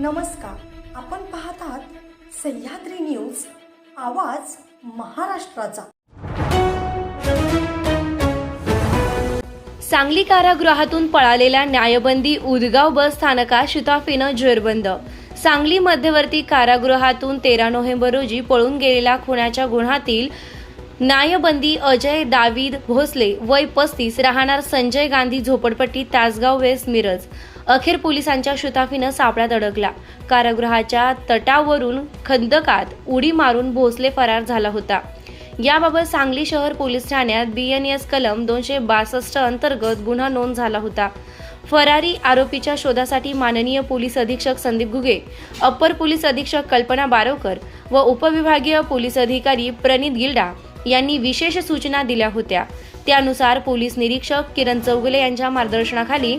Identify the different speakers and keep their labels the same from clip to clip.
Speaker 1: नमस्कार. आपण पाहत आहात सह्याद्री न्यूज आवाज महाराष्ट्राचा.
Speaker 2: सांगली कारागृहातून पळालेल्या न्यायबंदी उदगाव बस स्थानकात शिताफीनं जेरबंद. सांगली मध्यवर्ती कारागृहातून तेरा नोव्हेंबर रोजी पळून गेलेल्या खुनाच्या गुन्ह्यातील न्यायबंदी अजय दावीद भोसले वय पस्तीस राहणार संजय गांधी झोपडपट्टी तासगाव वेस्ट मिरज. अखेर पोलिसांच्या शुताफीनं सापळ्यात अडकला कारागृहाच्या तटावरून खंदकात उडी मारून भोसले फरार झाला होता. याबाबत सांगली शहर पोलीस ठाण्यात बी एन एस कलम दोनशे बासष्ट अंतर्गत गुन्हा नोंद झाला होता. फरारी आरोपीच्या शोधासाठी माननीय पोलीस अधीक्षक संदीप घुगे अप्पर पोलीस अधीक्षक कल्पना बारोकर व उपविभागीय पोलीस अधिकारी प्रणित गिल्डा यांनी विशेष सूचना दिल्या होत्या. त्यानुसार पोलीस निरीक्षक किरण चौगुले यांच्या मार्गदर्शनाखाली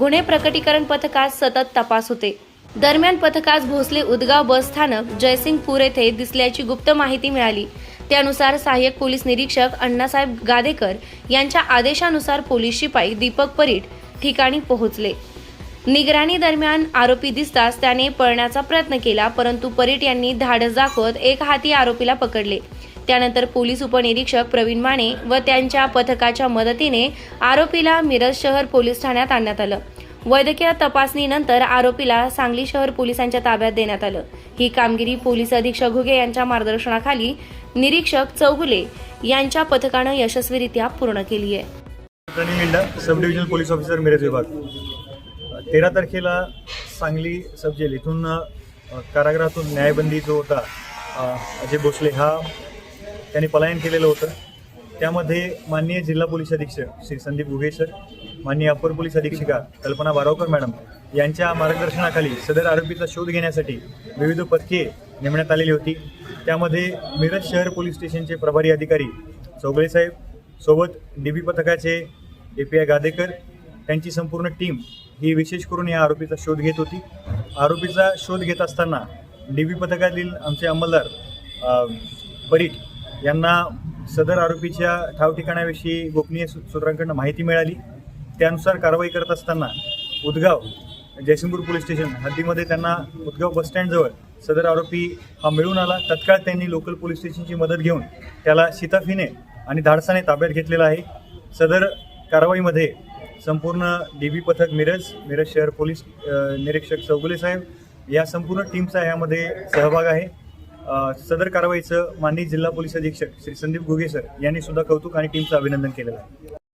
Speaker 2: गुन्हे प्रकटीकरण पथकास सतत तपास होते. दरम्यान पथकास भोसले उदगाव बस स्थानक जयसिंगपूर येथे दिसल्याची गुप्त माहिती मिळाली. त्यानुसार सहाय्यक पोलीस निरीक्षक अण्णासाहेब गादेकर यांच्या आदेशानुसार पोलीस शिपाई दीपक परीट ठिकाणी पोहोचले. निगराणी दरम्यान आरोपी दिसताच त्याने पळण्याचा प्रयत्न केला परंतु परीट यांनी धाडस दाखवत एक हाती आरोपीला पकडले. त्यानंतर पोलीस उपनिरीक्षक प्रवीण माने व त्यांच्या पथकाच्या मदतीने आरोपीला मिरज शहर पोलीस ठाण्यात आणण्यात आलं. वैद्यकीय तपासणीनंतर आरोपीला सांगली शहर पोलिसांच्या ताब्यात देण्यात आलं. ही कामगिरी पोलीस अधीक्षक घुगे यांच्या मार्गदर्शनाखाली निरीक्षक चौगुले यांच्या पथकानं यशस्वीरित्या पूर्ण केली आहे.
Speaker 3: Minda sub divisional police officer Miraj विभाग. तेरा तारखेला सांगली सबजेल इथून कारागृहातून न्यायबंदी जो होता अजय भोसले हा त्यांनी पलायन केलेलं होतं. त्यामध्ये माननीय जिल्हा पोलीस अधीक्षक श्री संदीप गुगे सर माननीय अप्पर पोलीस अधीक्षिका कल्पना बारावकर मॅडम यांच्या मार्गदर्शनाखाली सदर आरोपीचा शोध घेण्यासाठी विविध पथके नेमण्यात आलेली होती. त्यामध्ये मिरज शहर पोलीस स्टेशनचे प्रभारी अधिकारी चौगळे साहेब सोबत डी बी पथकाचे ए पी आय गादेकर त्यांची संपूर्ण टीम ही विशेष करून या आरोपीचा शोध घेत होती. आरोपीचा शोध घेत असताना डी बी पथकातील आमचे अंमलदार परीट यांना सदर आरोपीच्या ठाव ठिकाणाविषयी गोपनीय सू- सूत्रांकडून माहिती मिळाली. त्यानुसार कारवाई करत असताना उदगाव जयसिंगपूर पोलीस स्टेशन हद्दीमध्ये त्यांना उदगाव बसस्टँडजवळ सदर आरोपी हा मिळून आला. तत्काळ त्यांनी लोकल पोलीस स्टेशनची मदत घेऊन त्याला शिताफीने आणि धाडसाने ताब्यात घेतलेला आहे. सदर कारवाईमध्ये संपूर्ण डी बी पथक मिरज मिरज शहर पोलीस निरीक्षक चौगुले साहेब या संपूर्ण टीमचा यामध्ये सहभाग आहे. सदर कारवाईचं माननीय जिल्हा पोलीस अधीक्षक श्री संदीप गुगे सर यांनी सुद्धा कौतुक आणि टीमचं अभिनंदन केलेलं आहे.